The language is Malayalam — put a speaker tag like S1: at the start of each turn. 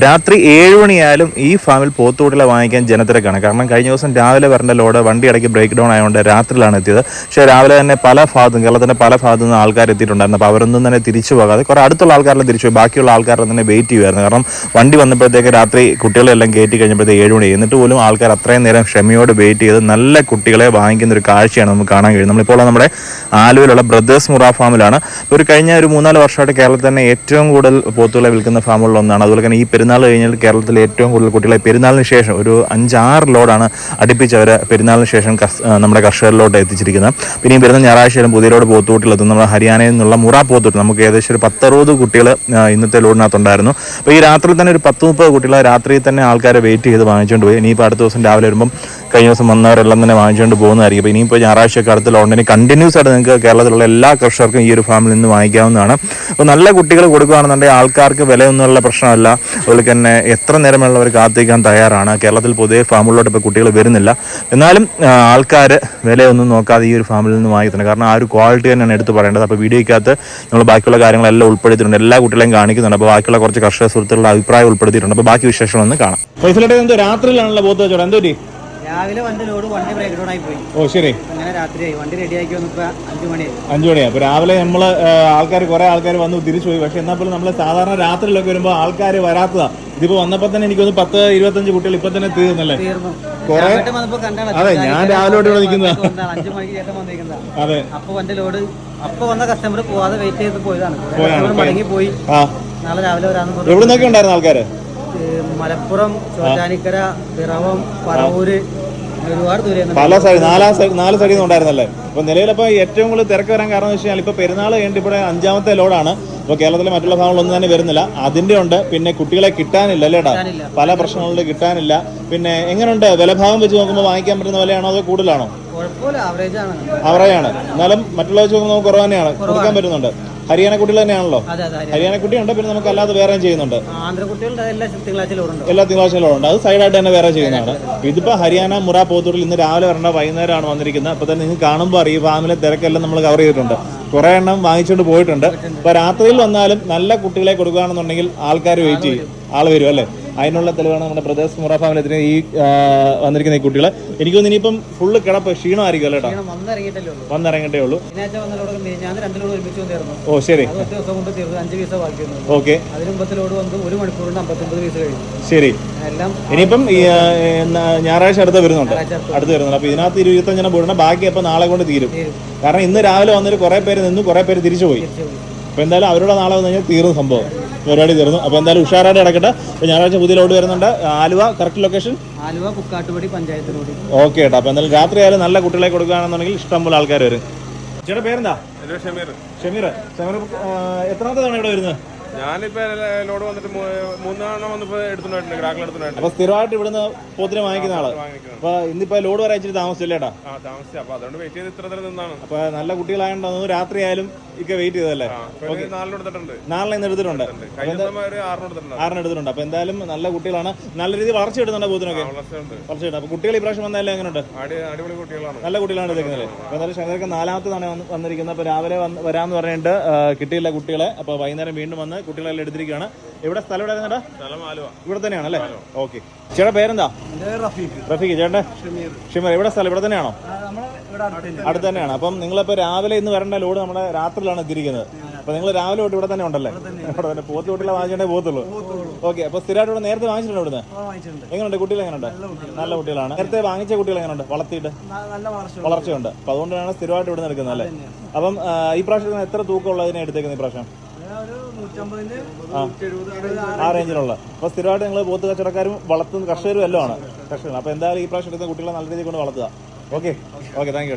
S1: രാത്രി ഏഴ് മണിയായാലും ഈ ഫാമിൽ പോത്തുകൂട്ടിലെ വാങ്ങിക്കാൻ ജനത്തിരക്കാണ്. കാരണം കഴിഞ്ഞ ദിവസം രാവിലെ വരേണ്ട ലോഡ് വണ്ടി ഇടയ്ക്ക് ബ്രേക്ക് ഡൗൺ ആയതുകൊണ്ട് രാത്രിയിലാണ് എത്തിയത്. പക്ഷേ രാവിലെ തന്നെ പല ഭാഗത്തും കേരളത്തിന്റെ പല ഭാഗത്തു നിന്ന് ആൾക്കാർ എത്തിയിട്ടുണ്ടായിരുന്നു. അപ്പോൾ അവരൊന്നും തന്നെ തിരിച്ചു പോകാതെ കുറേ അടുത്തുള്ള ആൾക്കാരെല്ലാം തിരിച്ചു പോയി. ബാക്കിയുള്ള ആൾക്കാരെ തന്നെ വെയിറ്റ് ചെയ്യുമായിരുന്നു. കാരണം വണ്ടി വന്നപ്പോഴത്തേക്ക് രാത്രി കുട്ടികളെല്ലാം കയറ്റി കഴിഞ്ഞപ്പോഴത്തേക്ക് ഏഴ് മണി. എന്നിട്ട് പോലും ആൾക്കാർ അത്രയും നേരം ക്ഷമയോട് വെയിറ്റ് ചെയ്ത് നല്ല കുട്ടികളെ വാങ്ങിക്കുന്ന ഒരു കാഴ്ചയാണ് നമുക്ക് കാണാൻ കഴിയും നമ്മളിപ്പോൾ നമ്മുടെ ആലുവയിലുള്ള ബ്രദേഴ്സ് മുറ ഫാമിലാണ്. ഒരു കഴിഞ്ഞ ഒരു മൂന്നാൽ വർഷമായിട്ട് കേരളത്തിൽ തന്നെ ഏറ്റവും കൂടുതൽ പോത്തുകളെ വിൽക്കുന്ന ഫാമുകളിൽ ഒന്നാണ്. അതുപോലെ തന്നെ ഈ പെരുന്നാൾ കഴിഞ്ഞാൽ കേരളത്തിലെ ഏറ്റവും കൂടുതൽ കുട്ടികളെ പെരുന്നാളിന് ശേഷം ഒരു അഞ്ചാറ് ലോഡാണ് അടുപ്പിച്ച് അവർ പെരുന്നാളിന് ശേഷം നമ്മുടെ കർഷകരിലോട്ട് എത്തിച്ചിരിക്കുന്നത്. പിന്നെ ഈ വരുന്ന ഞായറാഴ്ചയിലും പുതിയ ലോഡ് പോത്തുകൂട്ടിലെത്തും നമ്മുടെ ഹരിയാനയിൽ നിന്നുള്ള മുറ പോത്തൂട്ട് നമുക്ക് ഏകദേശം ഒരു പത്തറുപത് കുട്ടികൾ ഇന്നത്തെ ലോഡിനകത്തുണ്ടായിരുന്നു. അപ്പോൾ ഈ രാത്രി തന്നെ ഒരു പത്ത് മുപ്പത് കുട്ടികളെ രാത്രിയിൽ തന്നെ ആൾക്കാരെ വെയിറ്റ് ചെയ്ത് വാങ്ങിച്ചുകൊണ്ട് പോയി. ഇനിയിപ്പോൾ അടുത്ത ദിവസം രാവിലെ വരുമ്പം കഴിഞ്ഞ ദിവസം വന്നവരെല്ലാം തന്നെ വാങ്ങിച്ചുകൊണ്ട് പോകുന്നതായിരിക്കും. അപ്പോൾ ഇനിയിപ്പോൾ ഞായറാഴ്ചയൊക്കെ അടുത്ത ലോണ്ടിന് കണ്ടിന്യൂസ് ആയിട്ട് നിങ്ങൾക്ക് കേരളത്തിലുള്ള എല്ലാ കർഷകർക്കും ഈ ഒരു ഫാമിൽ നിന്ന് വാങ്ങിക്കാവുന്നതാണ്. അപ്പോൾ നല്ല കുട്ടികൾ കൊടുക്കുകയാണെന്നുണ്ടെങ്കിൽ ആൾക്കാർക്ക് വിലയൊന്നുമുള്ള പ്രശ്നമല്ല. അതുപോലെ തന്നെ എത്ര നേരമുള്ളവർ കാത്തിരിക്കാൻ തയ്യാറാണ്. കേരളത്തിൽ പൊതുവെ ഫാമുകളിലോട്ട് ഇപ്പോൾ കുട്ടികൾ വരുന്നില്ല. എന്നാലും ആൾക്കാർ വിലയൊന്നും നോക്കാതെ ഈ ഒരു ഫാമിൽ നിന്ന് വാങ്ങിക്കുന്നത് കാരണം ആ ഒരു ക്വാളിറ്റി തന്നെയാണ് എടുത്ത് പറയേണ്ടത്. അപ്പോൾ വീഡിയോയ്ക്കകത്ത് നമ്മൾ ബാക്കിയുള്ള കാര്യങ്ങളെല്ലാം ഉൾപ്പെടുത്തിയിട്ടുണ്ട്. എല്ലാ കുട്ടികളെയും കാണിക്കുന്നുണ്ട്. അപ്പോൾ ബാക്കിയുള്ള കുറച്ച് കർഷക സുഹൃത്തുക്കളുടെ അഭിപ്രായം ഉൾപ്പെടുത്തിയിട്ടുണ്ട്. അപ്പോൾ ബാക്കി വിശേഷങ്ങളൊന്ന് കാണാം. പൈസ എന്തോ രാത്രിയിലാണല്ലോ വെച്ചോടാ എന്തോ
S2: രാവിലെ വണ്ടി ലോഡ് വണ്ടി ബ്രേക്ക് ഡൗൺ ആയി പോയി
S1: ഓ ശരി.
S2: അങ്ങനെ രാത്രിയായി. വണ്ടി റെഡി ആക്കി വന്നപ്പോ അഞ്ചു മണിയായി.
S1: അഞ്ചു മണിയാ അപ്പൊ രാവിലെ നമ്മൾ ആൾക്കാർ കുറെ ആൾക്കാർ വന്നു തിരിച്ചു പോയി. പക്ഷെ എന്നാൽ പോലും നമ്മൾ സാധാരണ രാത്രിയിലൊക്കെ വരുമ്പോ ആൾക്കാർ വരാത്തതാ. ഇതിപ്പോ വന്നപ്പോ തന്നെ എനിക്കൊന്ന് പത്ത് ഇരുപത്തഞ്ച് കുട്ടികൾ ഇപ്പൊ തന്നെ തീർന്നല്ലേ?
S2: തീർന്നു.
S1: കുറെ- അതെ, ഞാൻ രാവിലെ ഇവിടെ നിൽക്കുന്നതാ.
S2: അഞ്ചു മണിക്ക് ചേട്ടൻ വന്നിരിക്കുന്നതാ
S1: അതെ.
S2: അപ്പൊ വണ്ടി ലോഡ് അപ്പൊ വന്ന കസ്റ്റമർ പോവാതെ വെയിറ്റ് ചെയ്ത് പോയതാണ്. മടങ്ങി പോയി.
S1: ആ.
S2: നാളെ രാവിലെ വരാന്ന് പറഞ്ഞു.
S1: എവിടെ നിന്നൊക്കെ ഉണ്ടായിരുന്നു ആൾക്കാര്?
S2: മലപ്പുറം ചോറ്റാനിക്കര പിറവം പറവൂര് ഒരുപാട് ദൂരെ
S1: പല സൈഡ് നാലാം സൈഡ് നാല് സൈഡിൽ നിന്ന് ഉണ്ടായിരുന്നല്ലേ? അപ്പൊ നിലവിലപ്പോ ഏറ്റവും കൂടുതൽ തിരക്ക് വരാൻ കാരണം എന്ന് വെച്ച് കഴിഞ്ഞാൽ ഇപ്പൊ പെരുന്നാൾ കഴിഞ്ഞിട്ട് ഇവിടെ അഞ്ചാമത്തെ ലോഡാണ്. ഇപ്പൊ കേരളത്തിലെ മറ്റുള്ള ഭാഗങ്ങളൊന്നും തന്നെ വരുന്നില്ല. അതിന്റെ ഉണ്ട്. പിന്നെ കുട്ടികളെ കിട്ടാനില്ല അല്ലേടാ പല പ്രശ്നങ്ങളിലും കിട്ടാനില്ല. പിന്നെ എങ്ങനെയുണ്ട്? വിലഭാഗം വെച്ച് നോക്കുമ്പോൾ വാങ്ങിക്കാൻ പറ്റുന്ന വിലയാണോ അതോ കൂടുതലാണോ? അവറേജാണ് എന്നാലും മറ്റുള്ള വെച്ച് നോക്കുമ്പോൾ നമുക്ക് കുറവ് തന്നെയാണ്. കൊടുക്കാൻ പറ്റുന്നുണ്ട്. ഹരിയാന കുട്ടികൾ തന്നെയാണല്ലോ ഹരിയാന കുട്ടിയുണ്ട് പിന്നെ നമുക്ക് അല്ലാതെ വേറെ ചെയ്യുന്നുണ്ട്.
S2: എല്ലാ
S1: തിങ്കളാഴ്ചയിലും ഉണ്ട് അത് സൈഡായിട്ട് തന്നെ വേറെ ചെയ്യുന്നതാണ്. ഇതിപ്പോ ഹരിയാന മുറ പോത്തൂരിൽ ഇന്ന് രാവിലെ വരേണ്ട വൈകുന്നേരമാണ് വന്നിരിക്കുന്നത്. അപ്പൊ തന്നെ നിങ്ങൾക്ക് കാണുമ്പോൾ ഈ ഫാമിലെ തിരക്കെല്ലാം നമ്മൾ കവർ ചെയ്തിട്ടുണ്ട്. കുറെ എണ്ണം വാങ്ങിച്ചുകൊണ്ട് പോയിട്ടുണ്ട്. അപ്പൊ രാത്രിയിൽ വന്നാലും നല്ല കുട്ടികളെ കൊടുക്കുകയാണെന്നുണ്ടെങ്കിൽ ആൾക്കാർ വെയിറ്റ് ചെയ്യും. ആൾ വരും അല്ലേ? അതിനുള്ള തെളിവാണ് നമ്മുടെ ബ്രദേഴ്സ് മുറ ഫാമിലെത്തിന് ഈ വന്നിരിക്കുന്ന ഈ കുട്ടികൾ എനിക്ക് തോന്നുന്നു ഇനിയിപ്പം ഫുള്ള് കിടപ്പ് ക്ഷീണമായിരിക്കും
S2: കേട്ടോ വന്നിറങ്ങിട്ടേ ഉള്ളൂ.
S1: ഓ ശരി. ഓക്കെ. ശരി. ഇനിയിപ്പം ഈ ഞായറാഴ്ച അടുത്ത് വരുന്നുണ്ട്.
S2: അടുത്ത്.
S1: വരുന്നുണ്ട്. അപ്പൊ ഇതിനകത്ത് ഇരുപത്തഞ്ചെണ്ണം പോയിട്ടുണ്ട്. ബാക്കി അപ്പൊ നാളെ കൊണ്ട് തീരും. കാരണം ഇന്ന് രാവിലെ വന്നൊരു കുറെ പേര് നിന്നു കുറെ പേര് തിരിച്ചു പോയി അപ്പൊ എന്തായാലും അവരുടെ നാളെ വന്നു കഴിഞ്ഞാൽ തീർന്നു സംഭവം. പരിപാടി തീർന്നു. അപ്പോൾ എന്തായാലും ഉഷാറായിട്ട് നടക്കട്ടെ. അപ്പൊ ഞായറാഴ്ച പുതിയ ലോഡ് വരുന്നുണ്ട്. Aluva correct location
S2: Aluva Kukkattupady panchayat road
S1: okay കേട്ടോ അപ്പോൾ എന്തായാലും രാത്രി ആയാലും നല്ല കുട്ടികളെ കൊടുക്കുകയാണെന്നുണ്ടെങ്കിൽ ഇഷ്ടംപോലെ ആൾക്കാർ വരും. ചേട്ടാ പേരെന്താ?
S3: ഷമീർ.
S1: ഷമീർ. ഷമീർ എത്രാമത്തെ തവണ ഇവിടെ വരുന്നത്?
S3: ഞാനിപ്പോ ലോഡ് വന്നിട്ട് മൂ- മൂന്നെണ്ണം വന്നിപ്പോ എടുത്തിട്ടുണ്ട് ഗ്രാക്കിൽ എടുത്തിട്ടുണ്ട്
S1: അപ്പൊ സ്ഥിരമായിട്ട് ഇവിടുന്ന് പോത്തിനെ വാങ്ങിക്കുന്ന
S3: ആൾ.
S1: അപ്പൊ ഇന്നിപ്പോ ലോഡ് വരെ ഇച്ചിരി താമസിച്ചില്ലേട്ടാ
S3: താമസിച്ച. അപ്പൊ അതുകൊണ്ട് വെയിറ്റ് ചെയ്ത് ഇത്ര നിന്നാണ്.
S1: അപ്പൊ നല്ല കുട്ടികളായതുകൊണ്ട് രാത്രി ആയാലും ഇക്കെ വെയിറ്റ് ചെയ്തല്ലേ നാളെ ഇന്ന് എടുത്തിട്ടുണ്ട്.
S3: ആറിന് എടുത്തിട്ടുണ്ട്.
S1: അപ്പൊ എന്തായാലും നല്ല കുട്ടികളാണ്. നല്ല രീതിയിൽ വളർച്ച കിട്ടുന്നുണ്ട് പോത്തിനൊക്കെ? വളർച്ച കിട്ടും. അപ്പൊ കുട്ടികൾ ഈ പ്രാവശ്യം വന്നാലും എങ്ങനെയുണ്ട്? നല്ല കുട്ടികളാണ് എടുക്കുന്നത് അപ്പൊ എന്തായാലും ശങ്കരൊക്കെ നാലാമത്തതാണ് വന്ന് വന്നിരിക്കുന്നത്. അപ്പൊ രാവിലെ വരാന്ന് പറഞ്ഞിട്ട് കിട്ടിയില്ല കുട്ടികളെ. അപ്പൊ വൈകുന്നേരം വീണ്ടും വന്ന് കുട്ടികളെല്ലാം എടുത്തിരിക്കുകയാണ്. ഇവിടെ സ്ഥലം എവിടെ ആയിരുന്നെടാ? ഇവിടെ തന്നെയാണ് അല്ലേ? ഓക്കെ. ചേട്ടാ പേരെന്താ? റഫീഖ്. ചേട്ടൻ ഷിമർ. ഇവിടെ സ്ഥലം? ഇവിടെ തന്നെയാണോ? അടുത്ത് തന്നെയാണ്. അപ്പം നിങ്ങളിപ്പോ രാവിലെ ഇന്ന് വരേണ്ട ലോഡ് നമ്മുടെ രാത്രിയിലാണ് എത്തിയിരിക്കുന്നത്. അപ്പൊ നിങ്ങൾ രാവിലെ തൊട്ട് ഇവിടെ തന്നെ ഉണ്ടല്ലേ? ഇവിടെ തന്നെ. പോത്ത് കുട്ടികളെ വാങ്ങിച്ചിട്ടേ പോത്തുള്ളൂ. ഓക്കെ. അപ്പൊ സ്ഥിരമായിട്ട് ഇവിടെ നേരത്തെ വാങ്ങിച്ചിട്ടുണ്ട് ഇവിടുന്ന്? എങ്ങനെയുണ്ട്? കുട്ടികൾ എങ്ങനെയുണ്ട്? നല്ല കുട്ടികളാണ്. നേരത്തെ വാങ്ങിച്ച കുട്ടികൾ എങ്ങനെയുണ്ട്? വളർത്തിയിട്ട്? വളർച്ചയുണ്ട്. അപ്പൊ അതുകൊണ്ടാണ് സ്ഥിരമായിട്ട് ഇവിടെ എടുക്കുന്നത് അല്ലേ? അപ്പം ഈ പ്രാവശ്യം എത്ര തൂക്കമുള്ളതിനെ എടുത്തേക്കുന്നത് ഈ പ്രാവശ്യം? ആ. റേഞ്ചിലുള്ള അപ്പൊ സ്ഥിരമായിട്ട് നിങ്ങൾ പോത്ത് കച്ചവടക്കാരും വളർത്തുന്ന കർഷകരും എല്ലാം ആണ്. കർഷകർ. അപ്പൊ എന്തായാലും ഈ പ്രാവശ്യം എടുക്കുന്ന കുട്ടികളെ നല്ല രീതിയിൽ കൊണ്ട് വളർത്തുക. Okay okay thank you